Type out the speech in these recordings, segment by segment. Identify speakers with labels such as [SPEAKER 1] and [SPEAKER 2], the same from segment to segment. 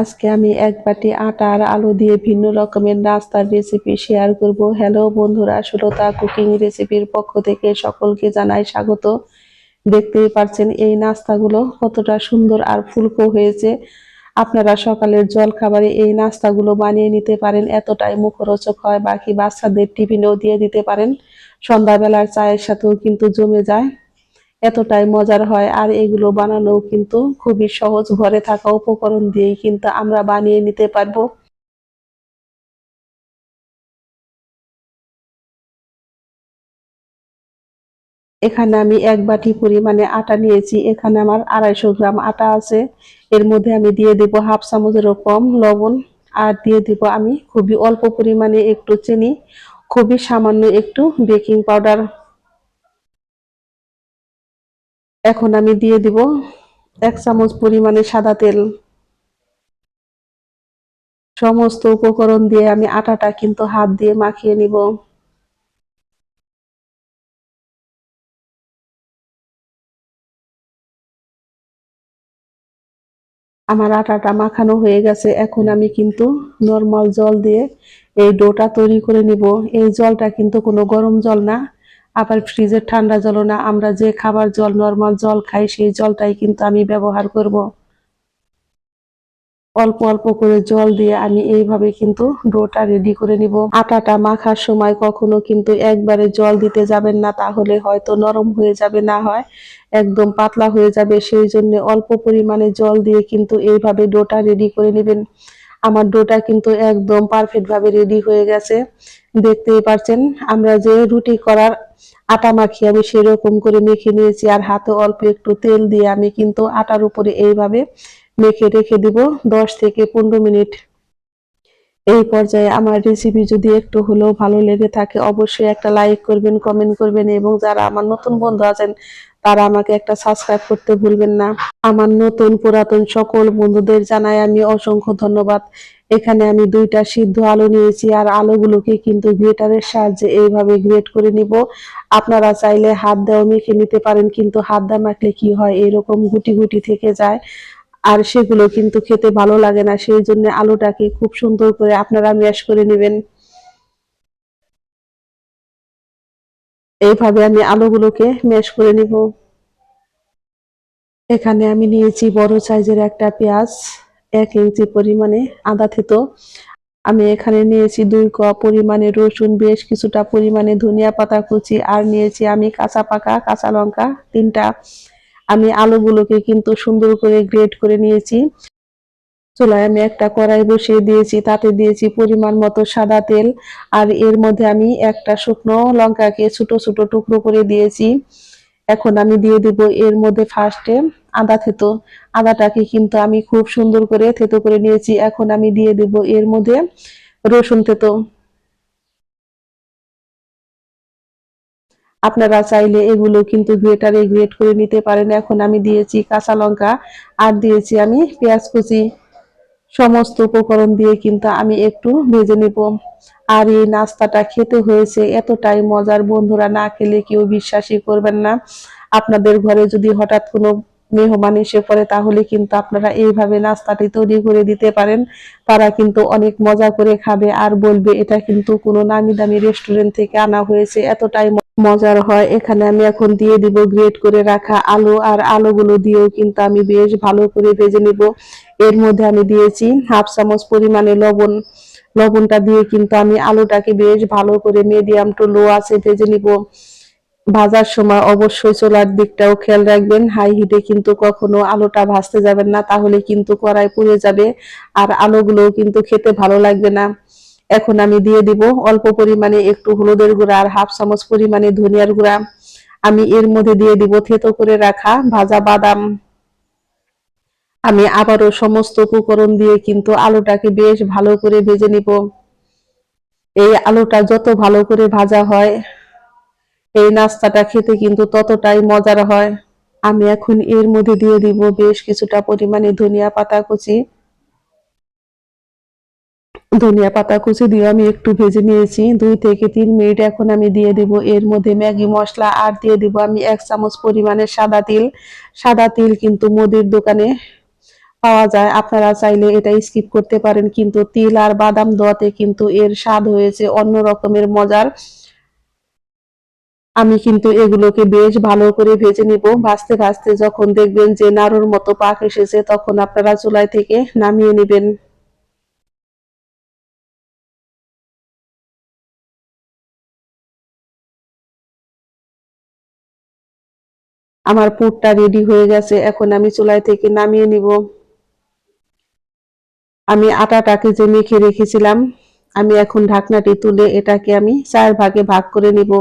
[SPEAKER 1] আজকে আমি এক বাটি আটা আর আলু দিয়ে ভিন্ন রকমের নাস্তার রেসিপি শেয়ার করব। হ্যালো বন্ধুরা, সুলতা কুকিং রেসিপির পক্ষ থেকে সকলকে জানাই স্বাগত। দেখতেই পাচ্ছেন এই নাস্তাগুলো কতটা সুন্দর আর ফুলকো হয়েছে। আপনারা সকালের জল খাবারে এই নাস্তাগুলো বানিয়ে নিতে পারেন, এতটাই মুখরোচক হয়। বাকি বাচ্চাদের টিফিনেও দিয়ে দিতে পারেন। সন্ধ্যাবেলার চায়ের সাথেও কিন্তু জমে যায়। এতটাই মজার হয়। আর এগুলো বানানো কিন্তু খুবই সহজ। ঘরে থাকা উপকরণ দিয়েই কিন্তু আমরা বানিয়ে নিতে পারব। এখানে আমি এক বাটি পরিমাণে আটা নিয়েছি। এখানে আমার আড়াইশো গ্রাম আটা আছে। এর মধ্যে আমি দিয়ে দেব হাফ চামচেরও কম লবণ। আর দিয়ে দিব আমি খুবই অল্প পরিমাণে একটু চিনি। খুবই সামান্য একটু বেকিং পাউডার। এখন আমি দিয়ে দিব এক চামচ পরিমাণে সাদা তেল। সমস্ত উপকরণ দিয়ে আমি আটাটা কিন্তু হাত দিয়ে মাখিয়ে নিব। আমার আটাটা মাখানো হয়ে গেছে। এখন আমি কিন্তু নর্মাল জল দিয়ে এই ডোটা তৈরি করে নিব। এই জলটা কিন্তু কোনো গরম জল না। আবার ফ্রিজের ঠান্ডা জলও না, আমরা যে খাবার জল নর্মাল জল খাই, সেই জলটাই কিন্তু আমি ব্যবহার করব। অল্প অল্প করে জল দিয়ে আমি এইভাবে কিন্তু ডোটা রেডি করে নিব। আটাটা মাখার সময় কখনো কিন্তু একবারে জল দিতে যাবেন না, তাহলে হয়তো নরম হয়ে যাবে, না হয় একদম পাতলা হয়ে যাবে। সেই জন্য অল্প পরিমাণে জল দিয়ে কিন্তু এইভাবে ডোটা রেডি করে নেবেন। আমার ডোটা কিন্তু একদম পারফেক্টভাবে রেডি হয়ে গেছে। দেখতেই পারছেন, আমরা যে রুটি করার আটা মাখি আমি সেরকম করে মেখে নিয়েছি, আর হাতে অল্প একটু তেল দিয়ে আমি কিন্তু আটার উপরে এইভাবে মেখে রেখে দিব দশ থেকে পনেরো মিনিট। এই পর্যায়ে আমার রেসিপি যদি একটু হলেও ভালো লেগে থাকে, অবশ্যই একটা লাইক করবেন কমেন্ট করবেন, এবং যারা আমার নতুন বন্ধু আছেন, তারা আমাকে একটা সাবস্ক্রাইব করতে ভুলবেন না। আমার নতুন পুরাতন সকল বন্ধুদের জানাই আমি অসংখ্য ধন্যবাদ। এখানে আমি দুইটা সিদ্ধ আলু নিয়েছি আর আলুগুলোকে কিন্তু গ্রেটারের সাহায্যে এইভাবে গ্রেট করে নিব। আপনারা চাইলে হাত দেওয়া মেখে নিতে পারেন, কিন্তু হাত দা মাখলে কি হয়, এরকম গুটি গুটি থেকে যায় আর সেগুলো কিন্তু খেতে ভালো লাগে না। সেই জন্য আলুটাকে খুব সুন্দর করে আপনারা ম্যাশ করে নেবেন। এইভাবে আমি আলুগুলোকে ম্যাশ করে নিব। এখানে আমি নিয়েছি বড় সাইজের একটা পেঁয়াজ। এক ইঞ্চি পরিমাণে আদা থেতো। আমি এখানে নিয়েছি দুই কাপ পরিমাণে রসুন, বেশ কিছুটা পরিমাণে ধনিয়া পাতা কুচি, আর নিয়েছি আমি কাঁচা পাকা কাঁচা লঙ্কা তিনটা। আমি আলুগুলোকে কিন্তু সুন্দর করে গ্রেট করে নিয়েছি। চুলায় আমি একটা কড়াই বসিয়ে দিয়েছি, তাতে দিয়েছি পরিমাণ মতো সাদা তেল। আর এর মধ্যে আমি একটা শুকনো লঙ্কাকে ছোট ছোট টুকরো করে দিয়েছি। এখন আমি দিয়ে দিব এর মধ্যে ফার্স্টে আদা থেতো। আদাটাকে কিন্তু আমি খুব সুন্দর করে থেতো করে নিয়েছি। এখন আমি দিয়ে দিব এর মধ্যে রসুন থেতো। আপনারা চাইলে এগুলো কিন্তু গ্রেটারে গ্রেট করে নিতে পারেন। এখন আমি দিয়েছি কাঁচা লঙ্কা, আর দিয়েছি আমি পেঁয়াজ কুচি। সমস্ত উপকরণ দিয়ে কিন্তু আমি একটু ভেজে নিব। আর এই নাস্তাটা খেতে হয়েছে এতটাই মজার। বন্ধুরা না খেলে কেউ বিশ্বাসই করবেন না। আপনাদের ঘরে যদি হঠাৎ কোনো মেহমান এসে পড়ে, তাহলে কিন্তু আপনারা এইভাবে নাস্তাটি তৈরি করে দিতে পারেন। তারা কিন্তু অনেক মজা করে খাবে। আর বলবে, এটা কিন্তু কোনো নামি দামি রেস্টুরেন্ট থেকে আনা হয়েছে। এতটাই মজার হয়। এখানে আমি এখন দিয়ে দিব গ্রেট করে রাখা আলু, আর আলুগুলো দিয়েও কিন্তু আমি বেশ ভালো করে ভেজে নিব। এর মধ্যে আমি দিয়েছি হাফ চামচ পরিমাণে লবণ। লবণটা দিয়ে কিন্তু আমি আলুটাকে বেশ ভালো করে মিডিয়াম টু লো আছে ভেজে নিব। ভাজার সময় অবশ্যই চোলার দিকটাও খেয়াল রাখবেন। হাই হিটে কিন্তু কখনো আলুটা ভাজতে যাবেন না, তাহলে কিন্তু কড়াই পুড়ে যাবে, আর আলুগুলোও কিন্তু খেতে ভালো লাগবে না। এখন আমি দিয়ে দিব অল্প পরিমাণে একটু হলুদের গুঁড়া আর হাফ চামচ পরিমাণে ধনিয়ার গুঁড়া। আমি এর মধ্যে দিয়ে দিব থেতো করে রাখা ভাজা বাদাম। আমি আবারও সমস্ত উপকরণ দিয়ে কিন্তু আলুটাকে বেশ ভালো করে ভেজে নিব। এই আলুটা যত ভালো করে ভাজা হয়, এই নাস্তাটা খেতে কিন্তু ততটাই মজার হয়। আমি এখন এর মধ্যে দিয়ে দিব বেশ কিছুটা পরিমাণে ধনিয়া পাতা কুচি। ধনিয়া পাতা কুচি দিয়ে আমি একটু ভেজে নিয়েছি। দুই থেকে তিন মিনিট এখন আমি দিয়ে দিব। এর মধ্যে ম্যাগি মশলা আর দিয়ে দিব আমি এক চামচ পরিমাণে সাদা তিল। সাদা তিল কিন্তু মুদির দোকানে পাওয়া যায়। আপনারা চাইলে এটা স্কিপ করতে পারেন, কিন্তু তিল আর বাদাম দেওয়াতে কিন্তু এর স্বাদ হয়েছে অন্য রকমের মজার। আমি কিন্তু এগুলোকে বেশ ভালো করে ভেজে নিব। ভাজতে ভাজতে যখন দেখবেন যে নাড়ুর মতো পাক এসেছে, তখন আপনারা চুলাই থেকে নামিয়ে নেবেন। আমার পুরটা রেডি হয়ে গেছে, এখন আমি চুলায় থেকে নামিয়ে নিব। আমি আটাটাকে যে মেখে রেখেছিলাম, আমি এখন ঢাকনাটি তুলে এটাকে আমি চার ভাগে ভাগ করে নিব।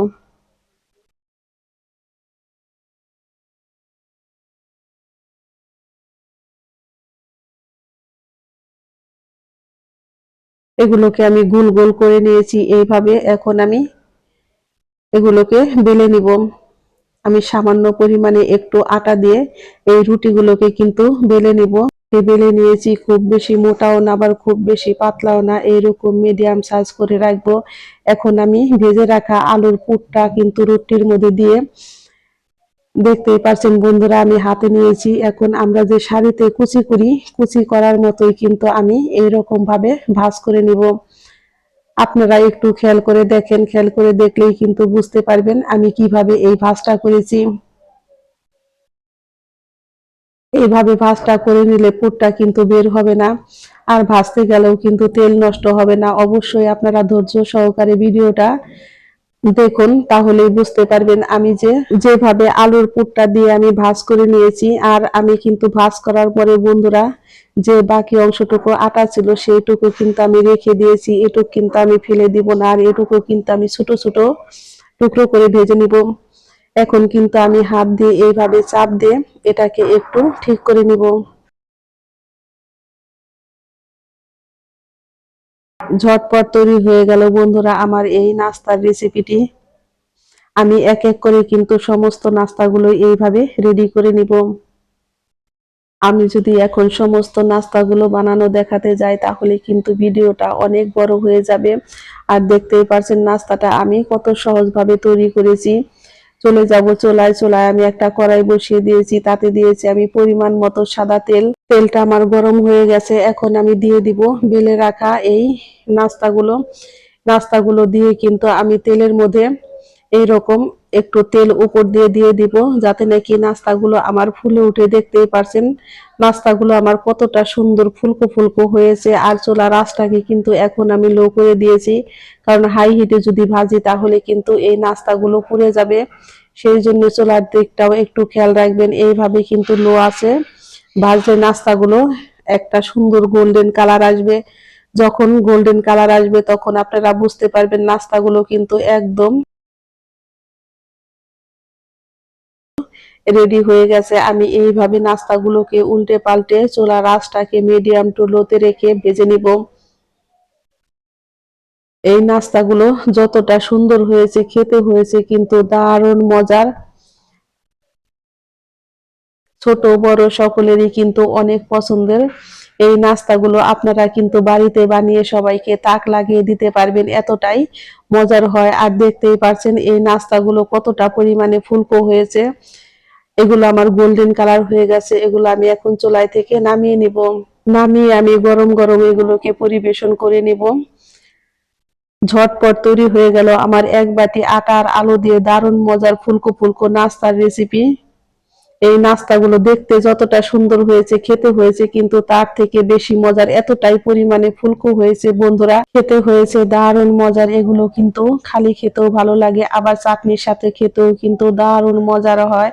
[SPEAKER 1] এগুলোকে আমি গোল গোল করে নিয়েছি, এইভাবে এখন আমি এগুলোকে বেলে নিব। আমি সামান্য পরিমাণে একটু আটা দিয়ে এই রুটিগুলোকে কিন্তু বেলে নিব। বেলে নিয়েছি খুব বেশি মোটাও না, আবার খুব বেশি পাতলাও না। এইরকম মিডিয়াম সাইজ করে রাখব। এখন আমি ভেজে রাখা আলুর পুরটা কিন্তু রুটির মধ্যে দিয়ে দেখতেই পাচ্ছেন বন্ধুরা, আমি হাতে নিয়েছি। এখন আমরা যে শাড়িতে কুচি করি, কুচি করার মতোই কিন্তু আমি এইরকম ভাবে ভাজ করে নিব। আপনারা একটু খেয়াল করে দেখেন, খেয়াল করে দেখলেই কিন্তু বুঝতে পারবেন আমি কীভাবে এই ভাঁজটা করেছি। এইভাবে ভাজটা করে নিলে পুরটা কিন্তু বের হবে না, আর ভাজতে গেলেও কিন্তু তেল নষ্ট হবে না। অবশ্যই আপনারা ধৈর্য সহকারে ভিডিওটা দেখুন, তাহলেই বুঝতে পারবেন আমি যে যেভাবে আলুর পুরটা দিয়ে আমি ভাজ করে নিয়েছি, আর আমি কিন্তু ভাজ করার পরে বন্ধুরা, যে বাকি অংশটুকু আটা ছিল সেইটুকু কিন্তু আমি রেখে দিয়েছি, এটুকু কিন্তু আমি ফেলে দিব না, আর এটুকু কিন্তু আমি ছোট ছোট টুকরো করে ভেজে নিব। এখন কিন্তু আমি হাত দিয়ে এইভাবে চাপ দিয়ে এটাকে একটু ঠিক করে নিব। ঝটপট তৈরি হয়ে গেল, বন্ধুরা, আমার এই নাস্তার রেসিপিটি আমি এক এক করে কিন্তু সমস্ত নাস্তাগুলো এইভাবে রেডি করে নিব। আমি যদি এখন সমস্ত নাস্তাগুলো বানানো দেখাতে যাই, তাহলে কিন্তু ভিডিওটা অনেক বড় হয়ে যাবে। আর দেখতেই পারছেন, নাস্তাটা আমি কত সহজভাবে তৈরি করেছি। চলে যাব, চোলায় চোলায় আমি একটা কড়াই বসিয়ে দিয়েছি, তাতে দিয়েছি আমি পরিমাণ মতো সাদা তেল। তেলটা আমার গরম হয়ে গেছে, এখন আমি দিয়ে দিব বেলে রাখা এই নাস্তাগুলো। নাস্তাগুলো দিয়ে কিন্তু আমি তেলের মধ্যে এই রকম একটু তেল উপর দিয়ে দিয়ে দিব, যাতে নাকি নাস্তাগুলো আমার ফুলে উঠে দেখতেই পারছেন। নাস্তাগুলো আমার কতটা সুন্দর ফুলকো ফুলকো হয়েছে, আর চোলা রাসটাকে কিন্তু এখন আমি লো করে দিয়েছি। কারণ হাই হিটে যদি ভাজি, তাহলে কিন্তু এই নাস্তাগুলো পুড়ে যাবে। সেই জন্য চোলার দিকটাও একটু খেয়াল রাখবেন, এইভাবে কিন্তু লো আছে। ভাজলে নাস্তাগুলো একটা সুন্দর গোল্ডেন কালার আসবে। যখন গোল্ডেন কালার আসবে, তখন আপনারা বুঝতে পারবেন নাস্তাগুলো কিন্তু একদম রেডি হয়ে গেছে। আমি এইভাবে নাস্তাগুলোকে উল্টে পাল্টে চোলা রাসটাকে মিডিয়াম টু লোতে রেখে ভেজে নিব। এই নাস্তাগুলো যতটা সুন্দর হয়েছে, খেতে হয়েছে কিন্তু দারুণ মজার। ছোট, বড় সকলেরই কিন্তু অনেক পছন্দের। এই নাস্তাগুলো আপনারা কিন্তু বাড়িতে বানিয়ে সবাইকে তাক লাগিয়ে দিতে পারবেন, এতটাই মজার হয়। আর দেখতেই পারছেন এই নাস্তাগুলো কতটা পরিমাণে ফুলকো হয়েছে। এগুলো আমার গোল্ডেন কালার হয়ে গেছে, এগুলো আমি এখন চুলাই থেকে নামিয়ে নিব। নামিয়ে আমি গরম গরম এগুলোকে পরিবেশন করে নিব। ঝটপট তৈরি হয়ে গেল আমার এক বাটি আটা আর আলু দিয়ে দারুণ মজার ফুলকো ফুলকো নাস্তার রেসিপি এই নাস্তাগুলো দেখতে যতটা সুন্দর হয়েছে, খেতে হয়েছে, কিন্তু তার থেকে বেশি মজার এতটাই পরিমাণে ফুলকো হয়েছে বন্ধুরা। খেতে হয়েছে দারুণ মজার, এগুলো কিন্তু খালি খেতেও ভালো লাগে, আবার চাটনির সাথে খেতেও কিন্তু দারুণ মজার হয়।